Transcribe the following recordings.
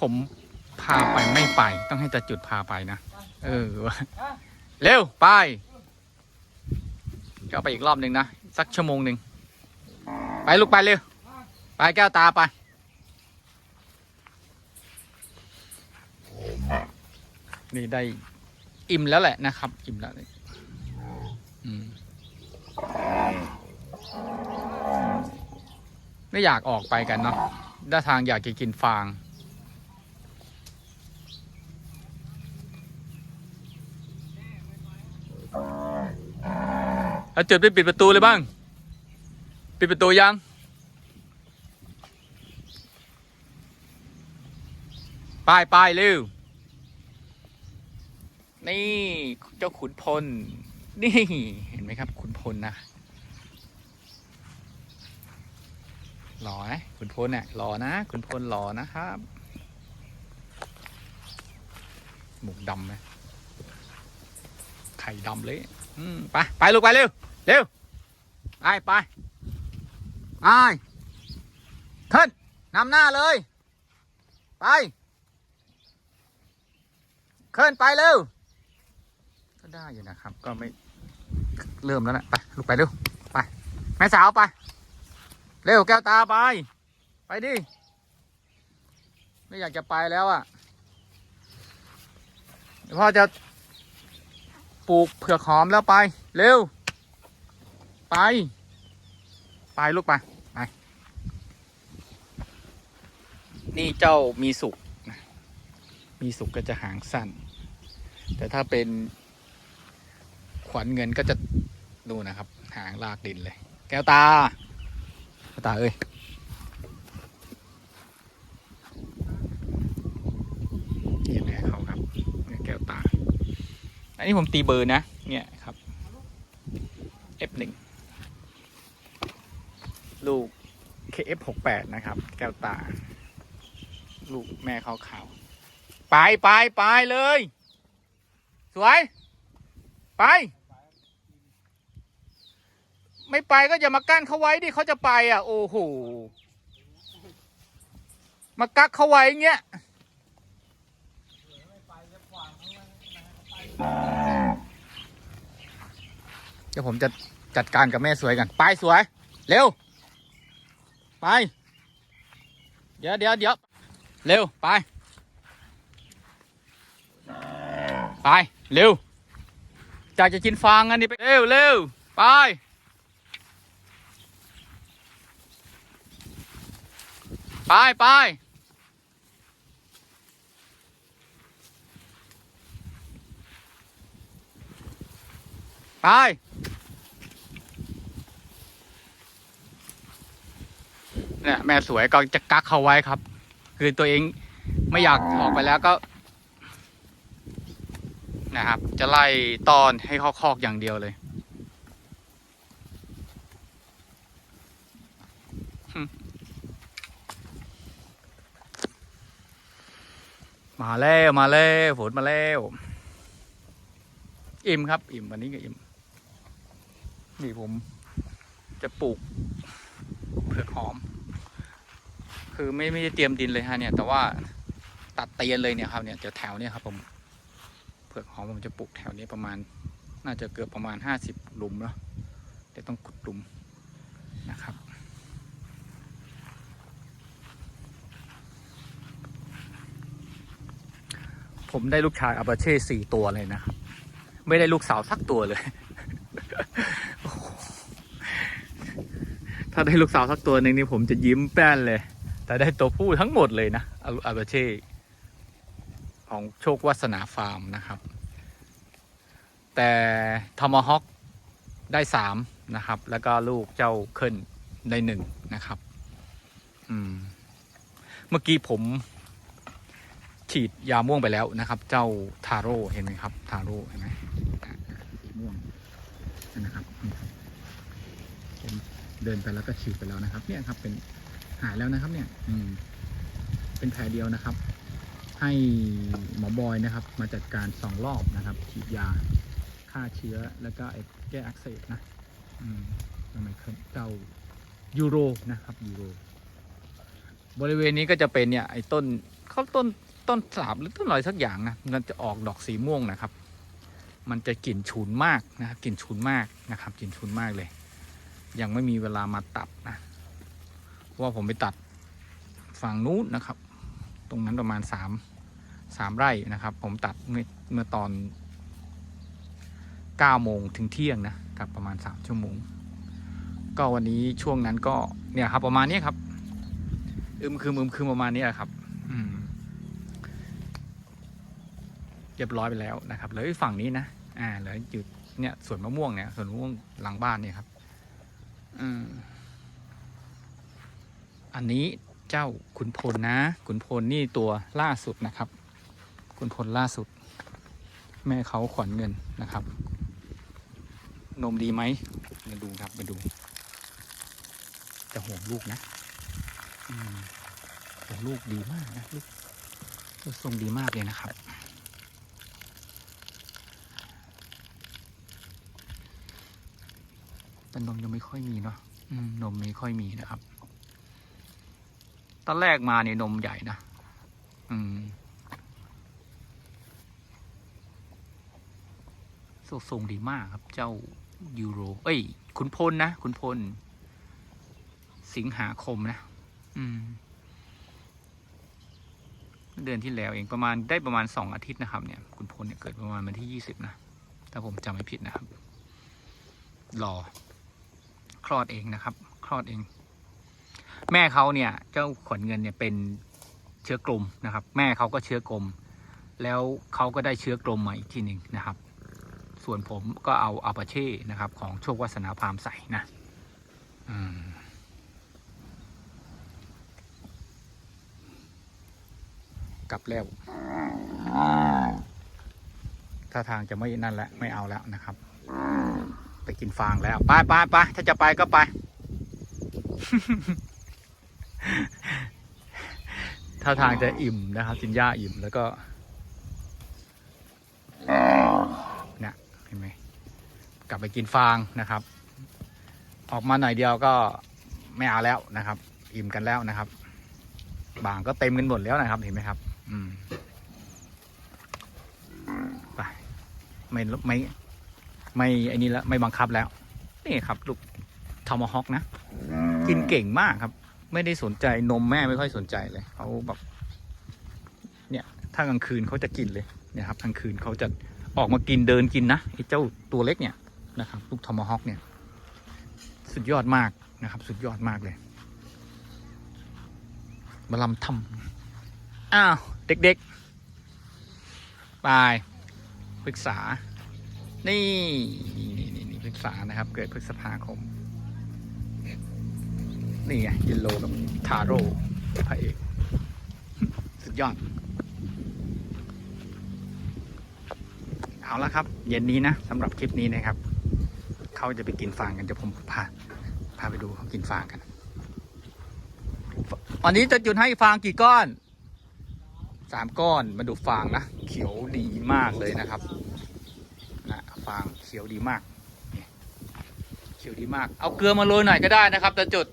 ผมพาไปไม่ไป ต้องให้ตาจุดพาไปนะ เออ เร็ว ไปก็ไปอีกรอบหนึ่งนะ สักชั่วโมงหนึ่ง ไปลูกไปเร็ว ไปแก้วตาไป นี่ได้อิ่มแล้วแหละนะครับ อิ่มแล้วเลยอืมไม่อยากออกไปกันเนาะด้าทางอยากจะกินฟาง แล้วจุดไปปิดประตูเลยบ้าง ปิดประตูยังไปไปเร็ว นี่เจ้าขุนพล นี่ เห็นไหมครับ ขุนพลนะหล่อนะขุนพลเนี่ยหล่อนะขุนพลหล่อนะครับ หมวกดำไหมไข่ดำเลย อืม ไป ไปลูกไปเร็ว เร็วไปไปไปขึ้นนำหน้าเลย ไปขึ้นไปเร็วก็ได้อยู่นะครับ ก็ไม่เริ่มแล้วนะไปลูกไปเร็วไปแม่สาวไป เร็วแก้วตาไป ไปดิไม่อยากจะไปแล้วอะพ่อจะปลูกเผือกหอมแล้วไป เร็ว ไป ไปลูกไปไป นี่เจ้ามีสุกมีสุกก็จะหางสั้น แต่ถ้าเป็นขวัญเงินก็จะดูนะครับ หางลากดินเลย แก้วตาแก้วตาเอ้ยเห็นไหมเขาครับแก้วตา อันนี้ผมตีเบอร์นะ เนี่ยครับ F1 ลูก KF68 นะครับ แก้วตา ลูกแม่เขาขาวๆไปไปไปเลย สวย ไป ไม่ไปก็อย่ามากั้นเขาไว้ดิเขาจะไปอะ โอ้โหมากักเขาไว้อย่างเงี้ยเดี๋ยวผมจะจัดการกับแม่สวยกัน ไปสวย เร็ว ไป เดี๋ยวเดี๋ยวเดี๋ยวเร็ว ไป ไป เร็วจากจะกินฟางอันนี้ไป เร็วเร็วไป ไปไปไป เนี่ยแม่สวยก็จะกักเขาไว้ครับ คือตัวเองไม่อยากออกไปแล้วก็ นะครับ จะไล่ตอนให้เขาคอกอย่างเดียวเลยมาแล้วมาแล้วฝนมาแล้ว อิ่มครับ อิ่มวันนี้ก็อิ่มนี่ผมจะปลูกเผือกหอม คือไม่ไม่ได้เตรียมดินเลยฮะเนี่ย แต่ว่าตัดเตียนเลยเนี่ยครับเนี่ยจะแถวเนี่ยครับผมเผือกหอมผมจะปลูกแถวนี้ประมาณ น่าจะเกือบประมาณห้าสิบหลุมเนาะเดี๋ยวต้องขุดหลุมนะครับผมได้ลูกชายอาบาเช่สี่ตัวเลยนะครับ ไม่ได้ลูกสาวสักตัวเลย ถ้าได้ลูกสาวสักตัวหนึ่งนี่ผมจะยิ้มแป้นเลย แต่ได้ตัวผู้ทั้งหมดเลยนะอาอาบาเช่ของโชควัสนาฟาร์มนะครับ แต่ทอมฮอคได้สามนะครับ แล้วก็ลูกเจ้าเคิลได้หนึ่งนะครับอืมเมื่อกี้ผมฉีดยาม่วงไปแล้วนะครับ เจ้าทาโร่เห็นไหมครับ ทาโร่เห็นไหมม่วงนะครับเดินไปแล้วก็ฉีดไปแล้วนะครับ เนี่ยครับเป็น หายแล้วนะครับ เนี่ย อืม เป็นแผลเดียวนะครับ ให้หมอบอยนะครับ มาจัดการสองรอบนะครับฉีดยาฆ่าเชื้อแล้วก็ไอ้แก้อักเสบนะอืมทำไมเคเจ้ายูโรนะครับยูโรบริเวณนี้ก็จะเป็นเนี่ยไอ้ต้นเขาต้นต้นสาบหรือต้นอะไรสักอย่างนะมันจะออกดอกสีม่วงนะครับ มันจะกลิ่นฉุนมากนะครับกลิ่นฉุนมากนะครับกลิ่นฉุนมากเลย ยังไม่มีเวลามาตัดนะ ว่าผมไปตัดฝั่งนู้นนะครับ ตรงนั้นประมาณสามสามไร่นะครับ ผมตัดเมื่อเมื่อตอนเก้าโมงถึงเที่ยงนะกับประมาณสามชั่วโมง ก็วันนี้ช่วงนั้นก็เนี่ยครับประมาณนี้ครับ อึมคืมอึมคืมประมาณนี้แหละครับเรียบร้อยไปแล้วนะครับเหลือฝั่งนี้นะอ่าเหลือจุดเนี่ยสวนมะม่วงเนี่ยสวนมะม่วงหลังบ้านเนี่ยครับ อืม อันนี้เจ้าขุนพลนะ ขุนพลนี่ตัวล่าสุดนะครับ ขุนพลล่าสุด แม่เขาขวัญเงินนะครับ นมดีไหมมาดูครับมาดู จะห่วงลูกนะห่วงลูกดีมากนะลูกลูกทรงดีมากเลยนะครับแต่นมยังไม่ค่อยมีเนาะนมไม่ค่อยมีนะครับ ตอนแรกมาเนี่ยนมใหญ่นะ อืมทรงทรงดีมากครับ เจ้ายูโร เอ้ย ขุนพลนะ ขุนพล สิงหาคมนะ อืม เดือนที่แล้วเองประมาณได้ประมาณสองอาทิตย์นะครับ เนี่ยคุณพลเนี่ยเกิดประมาณวันที่ยี่สิบนะ ถ้าผมจำไม่ผิดนะครับ รอ คลอดเองนะครับ คลอดเอง แม่เขาเนี่ยเจ้าขวัญเงินเนี่ยเป็นเชื้อกลมนะครับ แม่เขาก็เชื้อกลม แล้วเขาก็ได้เชื้อกลมมาอีกทีหนึ่งนะครับ ส่วนผมก็เอาอาปาเช่นะครับ ของโชควัฒนาพามใส่นะอืมกลับแล้ว ถ้าทางจะไม่นั่นแล้วไม่เอาแล้วนะครับ ไปกินฟางแล้ว ไปไปไปถ้าจะไปก็ไป ถ้าทางจะอิ่มนะครับกินหญ้าอิ่มแล้วก็เนี่ยเห็นไหมกลับไปกินฟางนะครับ ออกมาหน่อยเดียวก็ไม่เอาแล้วนะครับ อิ่มกันแล้วนะครับ บางก็เต็มกันหมดแล้วนะครับเห็นไหมครับ อืมไปไม่ไม่ ไม่ไอ้นี่แล้วไม่บังคับแล้ว นี่ครับ ลูกทอมฮอกนะ กินเก่งมากครับ ไม่ได้สนใจนมแม่ไม่ค่อยสนใจเลยเขาแบบเนี่ยถ้ากลางคืนเขาจะกินเลยเนี่ยครับกลางคืนเขาจะออกมากินเดินกินนะไอ้เจ้าตัวเล็กเนี่ยนะครับลูกทอมฮอกเนี่ย สุดยอดมากนะครับ สุดยอดมากเลยมาลำทำอ้าว เด็กๆไปปรึกษา นี่นี่นี่นี่นี่ปรึกษานะครับ เกิดพฤษภาคม นี่ไงยินโลกับทาโร่พระเอก สุดยอด เอาละครับ เย็นนี้นะสำหรับคลิปนี้นะครับ เขาจะไปกินฟางกันเดี๋ยวผมพาพาไปดูเขากินฟางกันวันนี้จะจุดให้ฟางกี่ก้อนสามก้อนมาดูฟางนะ เขียวดีมากเลยนะครับนะฟางเขียวดีมากเขียวดีมาก เอาเกลือมาโรยหน่อยก็ได้นะครับจะจุด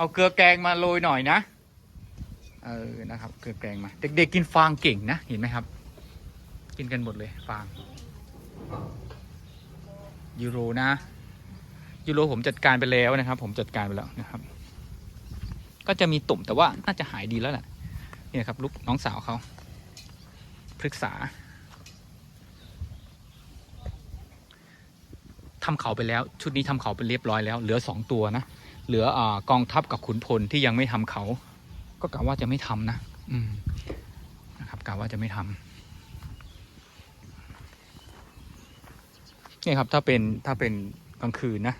เอาเกลือแกงมาโรยหน่อยนะ เออ นะครับ เกลือแกงมา เด็กๆกินฟางเก่งนะ เห็นไหมครับ กินกันหมดเลยฟาง ยูโรนะ ยูโรผมจัดการไปแล้วนะครับ ผมจัดการไปแล้วนะครับ ก็จะมีตุ่มแต่ว่าน่าจะหายดีแล้วแหละ เนี่ยครับลูกน้องสาวเขาพฤกษาทำเขาไปแล้ว ชุดนี้ทำเขาไปเรียบร้อยแล้ว เหลือสองตัวนะ เหลืออกองทัพกับขุนพลที่ยังไม่ทำเขา ก็กะว่าจะไม่ทำนะ อืมนะครับกะว่าจะไม่ทำนี่ครับถ้าเป็นถ้าเป็นกลางคืนนะ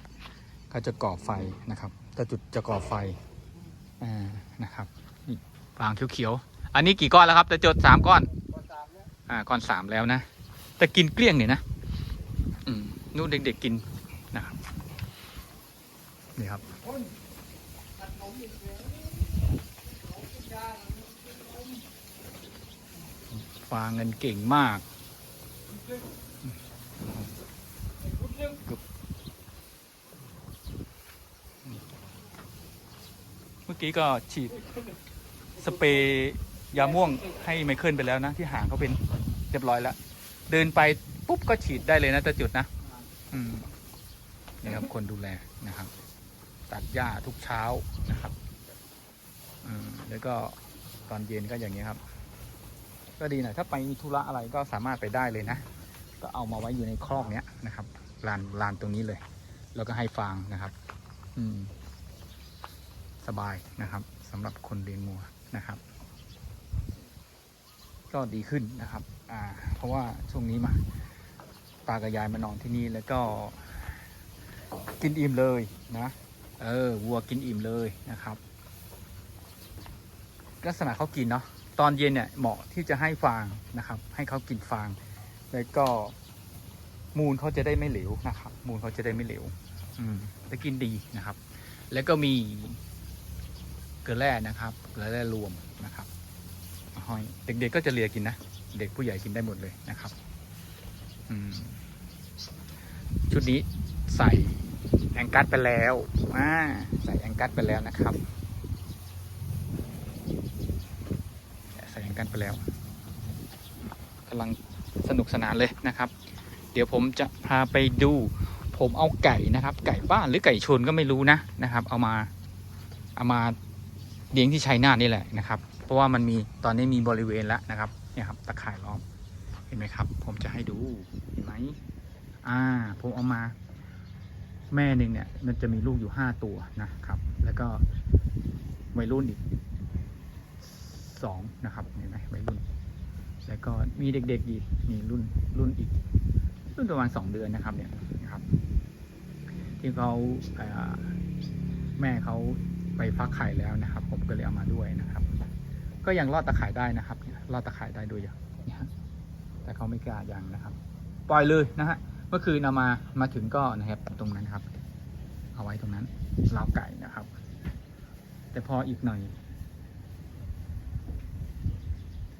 ก็จะก่อไฟนะครับจะจุดจะก่อไฟอ่านะครับฟางเขียวๆอันนี้กี่ก้อนแล้วครับแต่จดสามก้อนอ่าก้อนสามแล้วนะ แต่กินเกลี้ยงเนี่ยนะอืมนู่นเด็กๆกินนะครับนี่ครับ ฟางเงินเก่งมากเมื่อกี้ก็ฉีดสเปรย์ยาม่วงให้ไมเคิลไปแล้วนะ ที่หางเขาเป็นเรียบร้อยแล้ว เดินไปปุ๊บก็ฉีดได้เลยนะแต่จุดนะ อืมนี่ครับคนดูแลนะครับ ตัดหญ้าทุกเช้านะครับอืมแล้วก็ตอนเย็นก็อย่างนี้ครับ ก็ดีหน่อยถ้าไปมีธุระอะไรก็สามารถไปได้เลยนะ ก็เอามาไว้อยู่ในครอกเนี้ยนะครับลานลานตรงนี้เลย แล้วก็ให้ฟางนะครับ อืม สบายนะครับสำหรับคนเลี้ยงงัวนะครับ ก็ดีขึ้นนะครับ อ่า เพราะว่าช่วงนี้มาตากับยายมานอนที่นี่แล้วก็กินอิ่มเลยนะ เออวัวกินอิ่มเลยนะครับ ลักษณะเขากินเนาะตอนเย็นเนี่ยเหมาะที่จะให้ฟางนะครับ ให้เขากินฟาง แล้วก็มูลเขาจะได้ไม่เหลวนะครับ มูลเขาจะได้ไม่เหลว อืมจะกินดีนะครับ แล้วก็มีเกลือแร่นะครับเกลือแร่รวมนะครับห้อยเด็กๆก็จะเลียกินนะเด็กผู้ใหญ่กินได้หมดเลยนะครับ อืมชุดนี้ใส่ องกัสไปแล้วอ่าใส่แองกัสไปแล้วนะครับ ใส่แองกัสไปแล้วกำลังสนุกสนานเลยนะครับ เดี๋ยวผมจะพาไปดู ผมเอาไก่นะครับ ไก่บ้านหรือไก่ชนก็ไม่รู้นะนะครับ เอามาเอามาเลี้ยงที่ชัยนาทนี่แหละนะครับ เพราะว่ามันมีตอนนี้มีบริเวณแล้วนะครับเนี่ยครับตะข่ายล้อมเห็นไหมครับ ผมจะให้ดูเห็นไหมอ่าผมเอามา แม่หนึ่งเนี่ยมันจะมีลูกอยู่ห้าตัวนะครับ แล้วก็วัยรุ่นอีกสองนะครับเห็นไหมวัยรุ่น แล้วก็มีเด็กๆอีกมีรุ่นรุ่นอีก รุ่นประมาณสองเดือนนะครับเนี่ยนะครับ ที่เขาแม่เขาไปฟักไข่แล้วนะครับ ผมก็เลยเอามาด้วยนะครับ ก็ยังรอดตะข่ายได้นะครับรอดตะข่ายได้ด้วยอย่างนี่ยฮะแต่เขาไม่กล้ายังนะครับ ปล่อยเลยนะฮะ เมื่อคืนเอามามาถึงก็นะครับตรงนั้นครับ เอาไว้ตรงนั้นราวไก่นะครับ แต่พออีกหน่อย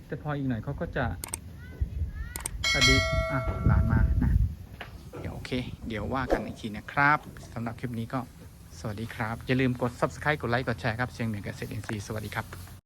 แต่พออีกหน่อยเขาก็จะสวัสดีอะหลานมานะ เดี๋ยวโอเค เดี๋ยวว่ากันอีกทีนะครับสำหรับคลิปนี้ก็สวัสดีครับ อย่าลืมกด subscribe กดไลค์กดแชร์ครับเชียงเหนือเกษตรอินทรีย์สวัสดีครับ